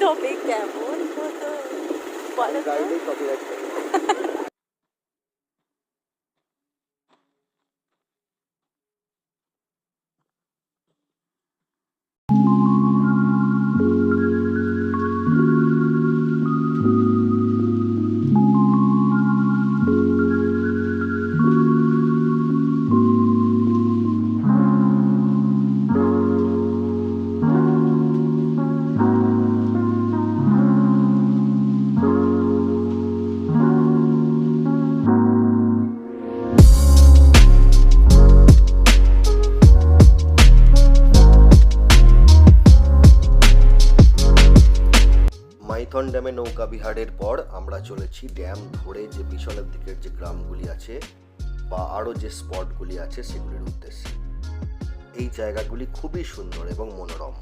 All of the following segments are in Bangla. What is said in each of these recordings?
শেষ হয় তবে কেমন হতো বলো তো? গাইলেই মাইথন ড্যামে নৌকা বিহারের পর আমরা চলেছি ড্যাম ধরে যে পিছনের দিকের যে গ্রামগুলি আছে বা আরও যে স্পটগুলি আছে সেগুলির উদ্দেশ্যে। এই জায়গাগুলি খুবই সুন্দর এবং মনোরম।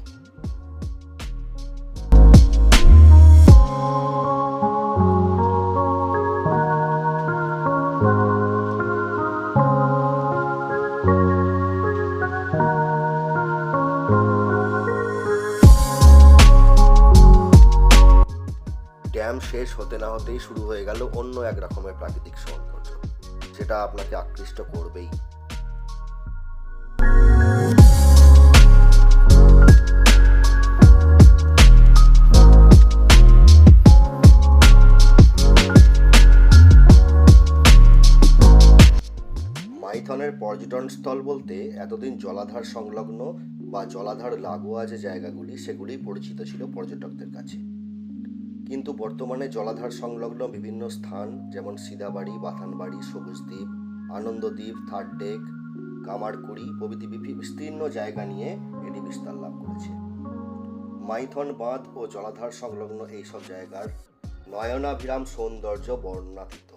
শেষ হতে না হতেই শুরু হয়ে গেল অন্য এক রকমের প্রাকৃতিক সৌন্দর্য, যেটা আপনাকে আকৃষ্ট করবেই। মাইথনের পর্যটন স্থল বলতে এতদিন জলাধার সংলগ্ন বা জলাধার লাগোয়া যে জায়গাগুলি সেগুলি পরিচিত ছিল পর্যটকদের কাছে। কিন্তু বর্তমানে জলাধার সংলগ্ন বিভিন্ন স্থান, যেমন সিদাবাড়ি, বাথানবাড়ি, সবুজদ্বীপ, আনন্দদ্বীপ থার্ড ডেক, কামারকুড়ি প্রভৃতি বিস্তীর্ণ জায়গা নিয়ে এটি বিস্তার লাভ করেছে। মাইথন বাঁধ ও জলাধার সংলগ্ন এইসব জায়গার নয়নাভিরাম সৌন্দর্য বর্ণাতীত।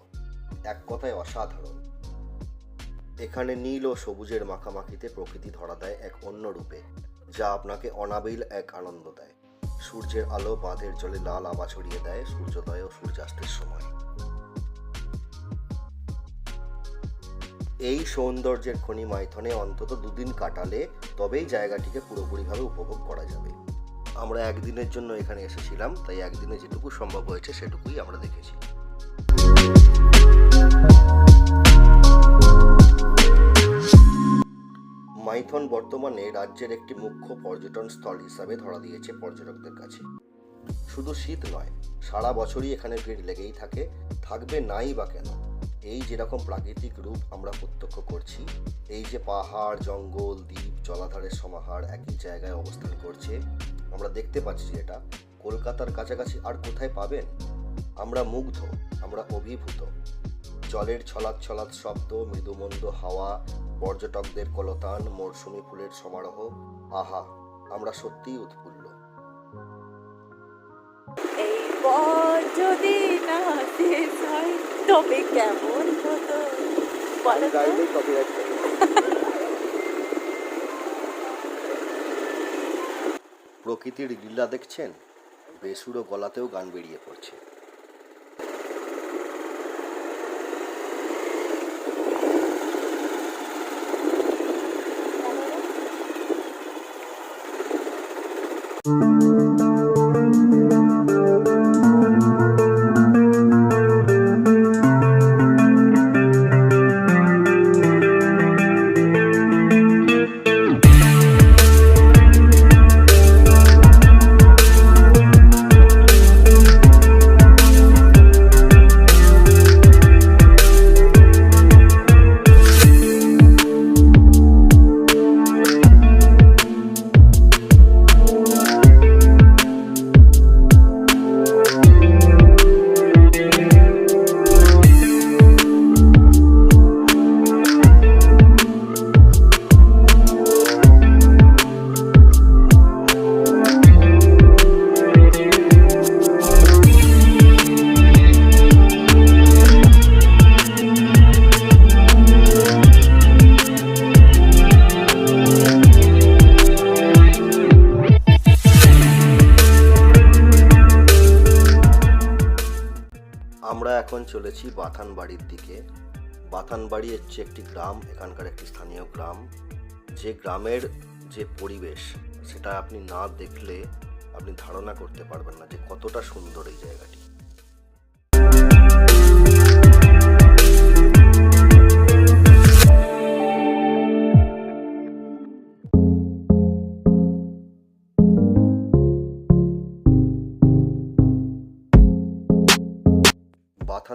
এক কথায় অসাধারণ। এখানে নীল ও সবুজের মাখামাখিতে প্রকৃতি ধরা দেয় এক অন্য রূপে, যা আপনাকে অনাবিল এক আনন্দ দেয়। সূর্যের আলো বাঁধের জলে লাল আভা ছড়িয়ে দেয় সূর্যোদয় ও সূর্যাস্তের সময়। এই সৌন্দর্যের খনি মাইথনে অন্তত দুদিন কাটালে তবেই জায়গাটিকে পুরোপুরিভাবে উপভোগ করা যাবে। আমরা একদিনের জন্য এখানে এসেছিলাম, তাই একদিনে যেটুকু সম্ভব হয়েছে সেটুকুই আমরা দেখেছি। মাইথন বর্তমানে রাজ্যের একটি মুখ্য পর্যটন স্থল হিসাবে ধরা দিয়েছে পর্যটকদের কাছে। শুধু শীত নয়, সারা বছরই এখানে ভিড় লেগেই থাকে, থাকবে নাই বা কেন? এই যেরকম প্রাকৃতিক রূপ আমরা প্রত্যক্ষ করছি, এই যে পাহাড়, জঙ্গল, দ্বীপ, জলাধারের সমাহার একই জায়গায় অবস্থান করছে, আমরা দেখতে পাচ্ছি এটা কলকাতার কাছাকাছি আর কোথায় পাবেন? আমরা মুগ্ধ, আমরা অভিভূত। জলের ছলাৎ ছলাৎ শব্দ, মৃদুমন্দ হাওয়া পর্যটকদের কলতান মরশুমি ফুলের সমারোহ আহা আমরা সত্যিই উৎফুল্ল। এই পথ যদি না শেষ হয় তবে কেমন হতো? বলো তো? প্রকৃতির লীলা দেখছেন? বেসুরো গলাতেও গান বেরিয়ে পড়ছে। আমরা এখন চলেছি বাথানবাড়ির দিকে। বাথানবাড়ি হচ্ছে একটি গ্রাম, এখানকার একটি স্থানীয় গ্রাম। যে গ্রামের যে পরিবেশ, সেটা আপনি না দেখলে আপনি ধারণা করতে পারবেন না যে কতটা সুন্দর এই জায়গাটি।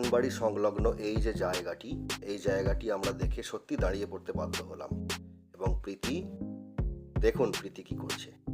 বাথানবাড়ি সংলগ্ন এই যে জায়গাটি, এই জায়গাটি আমরা দেখে সত্যি দাঁড়িয়ে পড়তে বাধ্য হলাম। এবং প্রীতি, দেখুন প্রীতি কি করছে।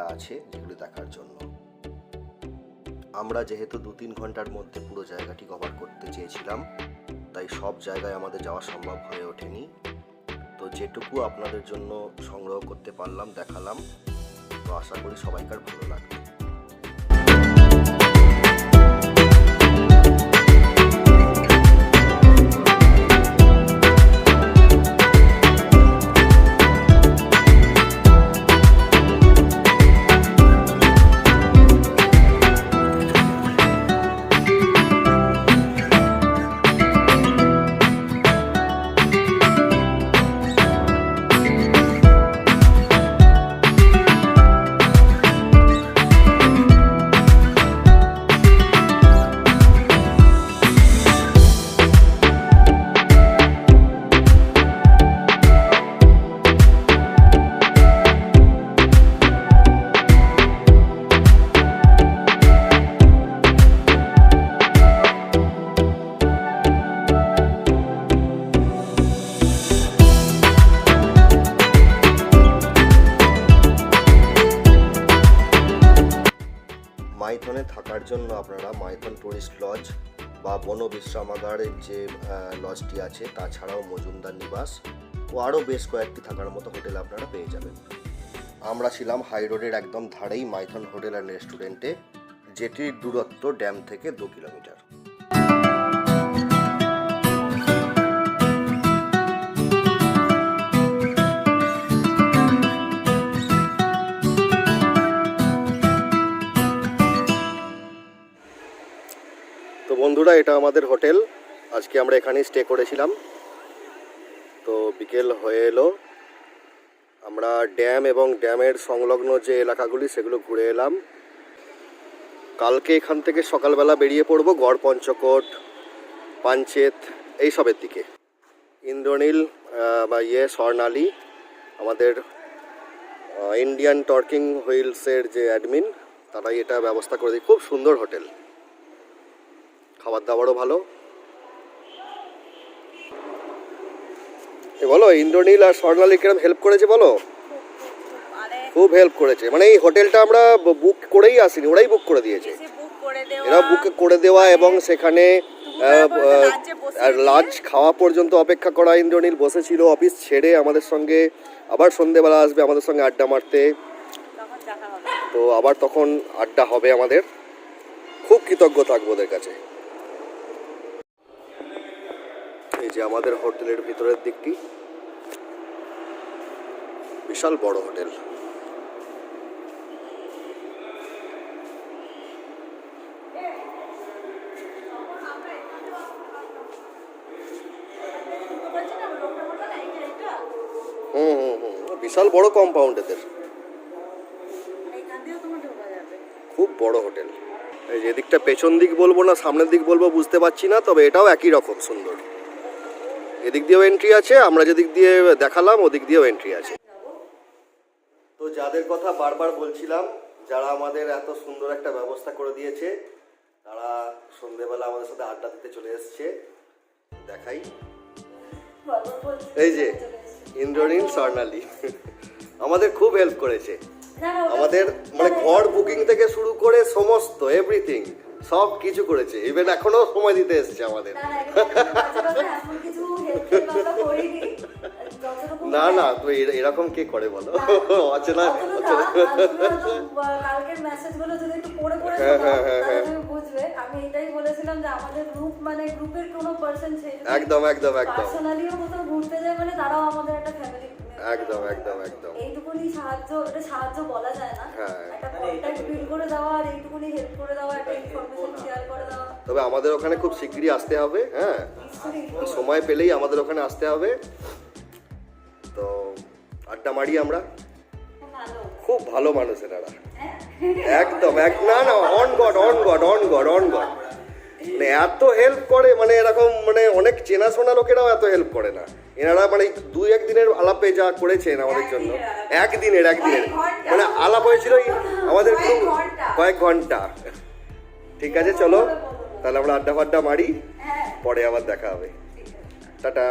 জায়গা আছে যেগুলো দেখার জন্য। আমরা যেহেতু দু তিন ঘণ্টার মধ্যে পুরো জায়গাটি কভার করতে চেয়েছিলাম, তাই সব জায়গায় আমাদের যাওয়া সম্ভব হয়ে ওঠেনি। তো যেটুকু আপনাদের জন্য সংগ্রহ করতে পারলাম, দেখালাম। তো আশা করি সবাইকার ভালো লাগবে। মাইথনে থাকার জন্য আপনারা মাইথন টুরিস্ট লজ বা বন বিশ্রামাগারের যে লজটি আছে, তাছাড়াও মজুমদার নিবাস, ও আরও বেশ কয়েকটি থাকার মতো হোটেল আপনারা পেয়ে যাবেন। আমরা ছিলাম হাই রোডের একদম ধারেই মাইথন হোটেল অ্যান্ড রেস্টুরেন্টে, যেটির দূরত্ব ড্যাম থেকে দু কিলোমিটার। বন্ধুরা, এটা আমাদের হোটেল। আজকে আমরা এখানেই স্টে করেছিলাম। তো বিকেল হয়ে এলো। আমরা ড্যাম এবং ড্যামের সংলগ্ন যে এলাকাগুলি, সেগুলো ঘুরে এলাম। কালকে এখান থেকে সকালবেলা বেরিয়ে পড়ব গড় পঞ্চকোট, পাঞ্চেত এইসবের দিকে। ইন্দ্রনীল বা ইয়ে স্বর্ণালী, আমাদের ইন্ডিয়ান টর্কিং হুইলসের যে অ্যাডমিন তারাই এটা ব্যবস্থা করে দিই খুব সুন্দর হোটেল। খাবার দাবারও ভালো। এ বলো ইন্দ্রনীল আর স্বর্ণালী কিরম হেল্প করেছে বলো? খুব হেল্প করেছে। মানে এই হোটেলটা আমরা বুক করেই আসিনি ওরাই বুক করে দিয়েছে। এরা বুক করে দেওয়া এবং সেখানে লাঞ্চে খাওয়া পর্যন্ত অপেক্ষা করা ইন্দ্রনীল বসেছিল অফিস ছেড়ে আমাদের সঙ্গে আবার সন্ধেবেলা আসবে আমাদের সঙ্গে আড্ডা মারতে। তো আবার তখন আড্ডা হবে আমাদের। খুব কৃতজ্ঞ থাকব ওদের কাছে। এই যে আমাদের হোটেলের ভিতরের দিকটি বিশাল বড় হোটেল। হুম হুম হুম বিশাল বড় কম্পাউন্ড এদের। খুব বড় হোটেল। এই যে এদিকটা পেছন দিক বলব না, সামনের দিক বলব বুঝতে পারছি না, তবে এটাও একই রকম সুন্দর। এদিক দিয়েও এন্ট্রি আছে আমরা যেদিক দিয়ে দেখালাম ওদিক দিয়েও এন্ট্রি আছে। তো যাদের কথা বারবার বলছিলাম যারা আমাদের এত সুন্দর একটা ব্যবস্থা করে দিয়েছে তারা সন্ধেবেলা আমাদের সাথে আড্ডা দিতে চলে এসছে। দেখাই। এই যে ইন্দ্রনীল স্বর্ণালী। আমাদের খুব হেল্প করেছে। আমাদের মানে ঘর বুকিং থেকে শুরু করে সমস্ত এভরিথিং সব কিছু করেছে। ইভেন এখনও সময় দিতে এসছে আমাদের। না না তো এরকম কে করে বলো? অচেনা অচেনা কালকের মেসেজগুলো যদি একটু পড়ে পড়ে। বুঝবে। আমি এটাই বলেছিলাম যে আমাদের গ্রুপ মানে গ্রুপের কোনো পার্সন একদম একদম একদম। পার্সোনালিও কোথাও ঘুরতে যায় মানে তারাও আমাদের একটা ফ্যামিলি একদম একদম একদম। এইটুকুনি সাহায্য এটা সাহায্য বলা যায় না। হ্যাঁ। একটা কন্ট্যাক্ট বিল্ড করে দেওয়া আর এইটুকুনি হেল্প করে দেওয়া একটা ইনফরমেশন শেয়ার করে দেওয়া। তবে আমাদের ওখানে খুব শিগগিরই আসতে হবে হ্যাঁ। সময় পেলেই আমাদের ওখানে আসতে হবে। তো আড্ডা মারি আমরা। খুব ভালো। খুব ভালো মানুষ এনারা হ্যাঁ। একদম এক না না on God on God on God on God মানে এত হেল্প করে মানে এরকম মানে অনেক চেনাশোনা লোকেরাও এত হেল্প করে না। এনারা মানে দুই একদিনের আলাপে যা করেছেন আমাদের জন্য। একদিনের একদিনের মানে আলাপ হয়েছিল আমাদের খুব কয়েক ঘণ্টা। ঠিক আছে চলো। তাহলে আমরা আড্ডা ফাড্ডা মারি। হ্যাঁ। পরে আবার দেখা হবে। টাটা।